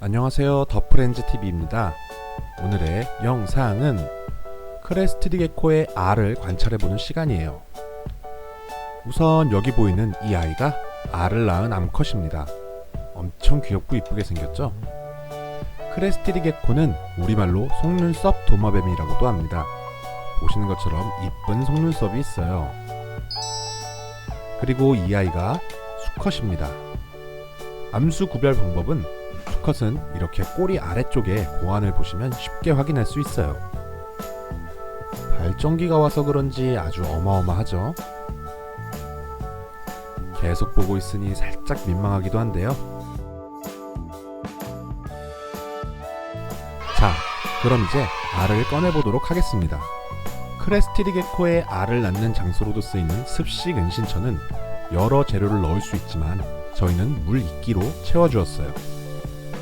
안녕하세요. 더프렌즈TV입니다. 오늘의 영상은 크레스티드 게코의 알을 관찰해보는 시간이에요. 우선 여기 보이는 이 아이가 알을 낳은 암컷입니다. 엄청 귀엽고 이쁘게 생겼죠? 크레스티드 게코는 우리말로 속눈썹 도마뱀이라고도 합니다. 보시는 것처럼 이쁜 속눈썹이 있어요. 그리고 이 아이가 수컷입니다. 암수 구별 방법은 수컷은 이렇게 꼬리 아래쪽에 고안을 보시면 쉽게 확인할 수 있어요. 발전기가 와서 그런지 아주 어마어마하죠. 계속 보고 있으니 살짝 민망하기도 한데요. 자, 그럼 이제 알을 꺼내보도록 하겠습니다. 크레스티드 게코의 알을 낳는 장소로도 쓰이는 습식 은신처는 여러 재료를 넣을 수 있지만 저희는 물 이끼로 채워주었어요.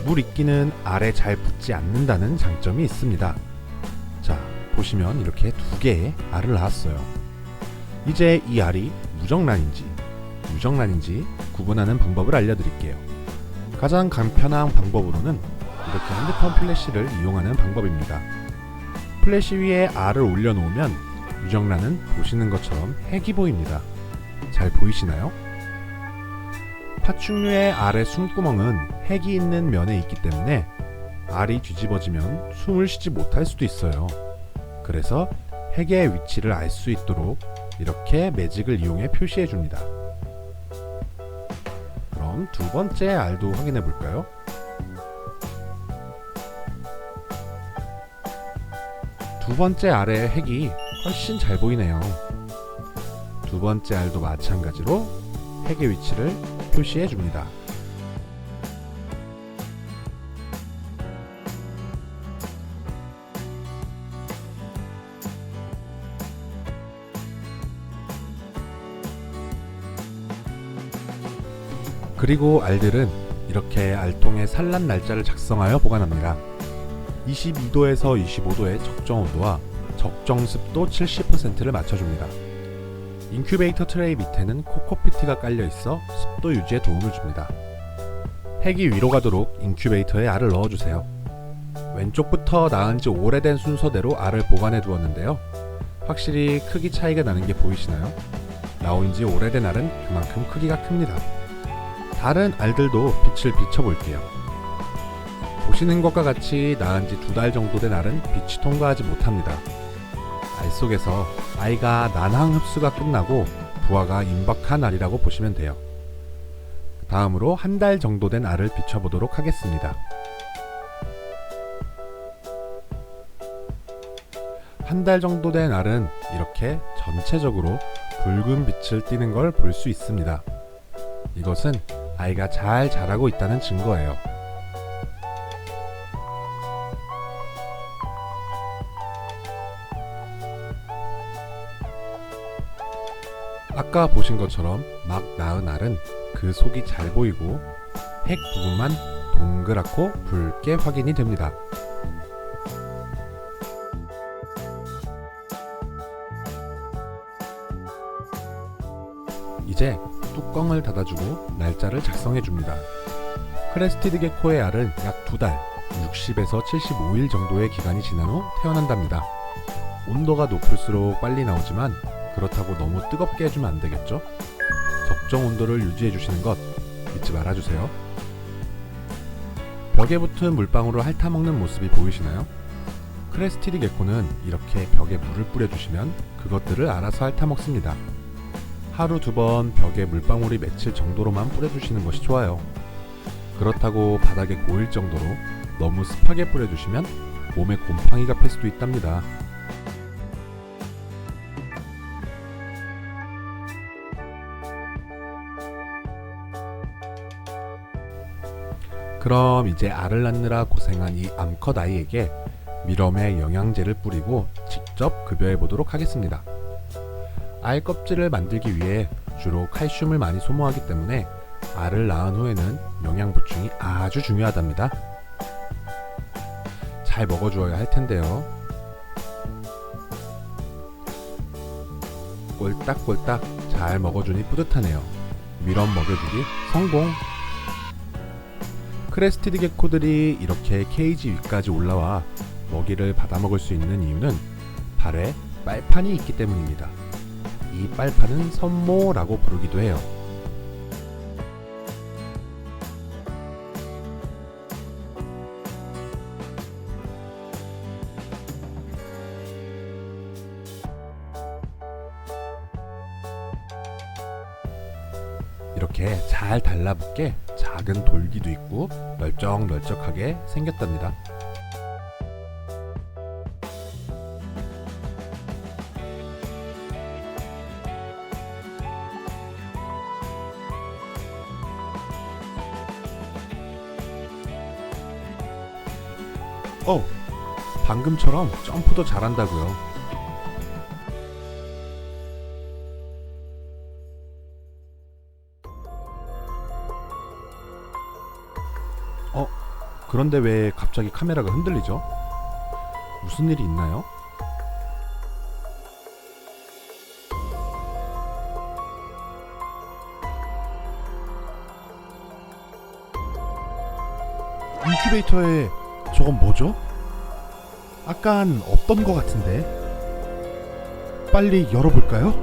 물 이끼는 알에 잘 붙지 않는다는 장점이 있습니다. 자, 보시면 이렇게 두 개의 알을 낳았어요. 이제 이 알이 무정란인지 유정란인지 구분하는 방법을 알려드릴게요. 가장 간편한 방법으로는 이렇게 핸드폰 플래시를 이용하는 방법입니다. 플래시 위에 알을 올려놓으면 유정란은 보시는 것처럼 핵이 보입니다. 잘 보이시나요? 파충류의 알의 숨구멍은 핵이 있는 면에 있기 때문에 알이 뒤집어지면 숨을 쉬지 못할 수도 있어요. 그래서 핵의 위치를 알 수 있도록 이렇게 매직을 이용해 표시해 줍니다. 그럼 두 번째 알도 확인해 볼까요? 두 번째 알의 핵이 훨씬 잘 보이네요. 두 번째 알도 마찬가지로 핵의 위치를 표시해 줍니다. 그리고 알들은 이렇게 알통에 산란 날짜를 작성하여 보관합니다. 22도에서 25도의 적정 온도와 적정 습도 70%를 맞춰줍니다. 인큐베이터 트레이 밑에는 코코피트가 깔려 있어 습도 유지에 도움을 줍니다. 핵이 위로 가도록 인큐베이터에 알을 넣어주세요. 왼쪽부터 낳은 지 오래된 순서대로 알을 보관해 두었는데요. 확실히 크기 차이가 나는 게 보이시나요? 나온 지 오래된 알은 그만큼 크기가 큽니다. 다른 알들도 빛을 비춰볼게요. 보시는 것과 같이 낳은 지 두 달 정도 된 알은 빛이 통과하지 못합니다. 알 속에서 아이가 난항 흡수가 끝나고 부화가 임박한 알이라고 보시면 돼요. 다음으로 한 달 정도 된 알을 비춰보도록 하겠습니다. 한 달 정도 된 알은 이렇게 전체적으로 붉은 빛을 띠는 걸 볼 수 있습니다. 이것은 아이가 잘 자라고 있다는 증거예요. 아까 보신 것처럼 막 낳은 알은 그 속이 잘 보이고 핵 부분만 동그랗고 붉게 확인이 됩니다. 이제 뚜껑을 닫아주고 날짜를 작성해 줍니다. 크레스티드 게코의 알은 약 두 달, 60에서 75일 정도의 기간이 지난 후 태어난답니다. 온도가 높을수록 빨리 나오지만 그렇다고 너무 뜨겁게 해주면 안 되겠죠? 적정 온도를 유지해 주시는 것 잊지 말아주세요. 벽에 붙은 물방울을 핥아먹는 모습이 보이시나요? 크레스티드 게코는 이렇게 벽에 물을 뿌려주시면 그것들을 알아서 핥아먹습니다. 하루 두 번 벽에 물방울이 맺힐 정도로만 뿌려주시는 것이 좋아요. 그렇다고 바닥에 고일 정도로 너무 습하게 뿌려주시면 몸에 곰팡이가 필 수도 있답니다. 그럼 이제 알을 낳느라 고생한 이 암컷 아이에게 미럼의 영양제를 뿌리고 직접 급여해 보도록 하겠습니다. 알 껍질을 만들기 위해 주로 칼슘을 많이 소모하기 때문에 알을 낳은 후에는 영양 보충이 아주 중요하답니다. 잘 먹어주어야 할 텐데요. 꼴딱꼴딱 잘 먹어주니 뿌듯하네요. 미럼 먹여주기 성공! 크레스티드 게코들이 이렇게 케이지 위까지 올라와 먹이를 받아먹을 수 있는 이유는 발에 빨판이 있기 때문입니다. 이 빨판은 선모라고 부르기도 해요. 이렇게 잘 달라붙게 작은 돌기도 있고 널쩍널쩍하게 생겼답니다. 어, 방금처럼 점프도 잘한다고요. 그런데 왜 갑자기 카메라가 흔들리죠? 무슨 일이 있나요? 인큐베이터에 저건 뭐죠? 아깐 없던 것 같은데. 빨리 열어볼까요?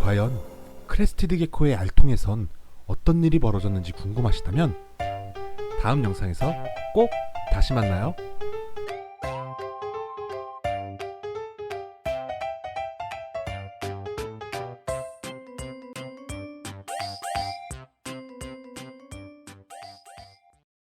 과연 크레스티드 게코의 알통에선 어떤 일이 벌어졌는지 궁금하시다면 다음 영상에서 꼭 다시 만나요.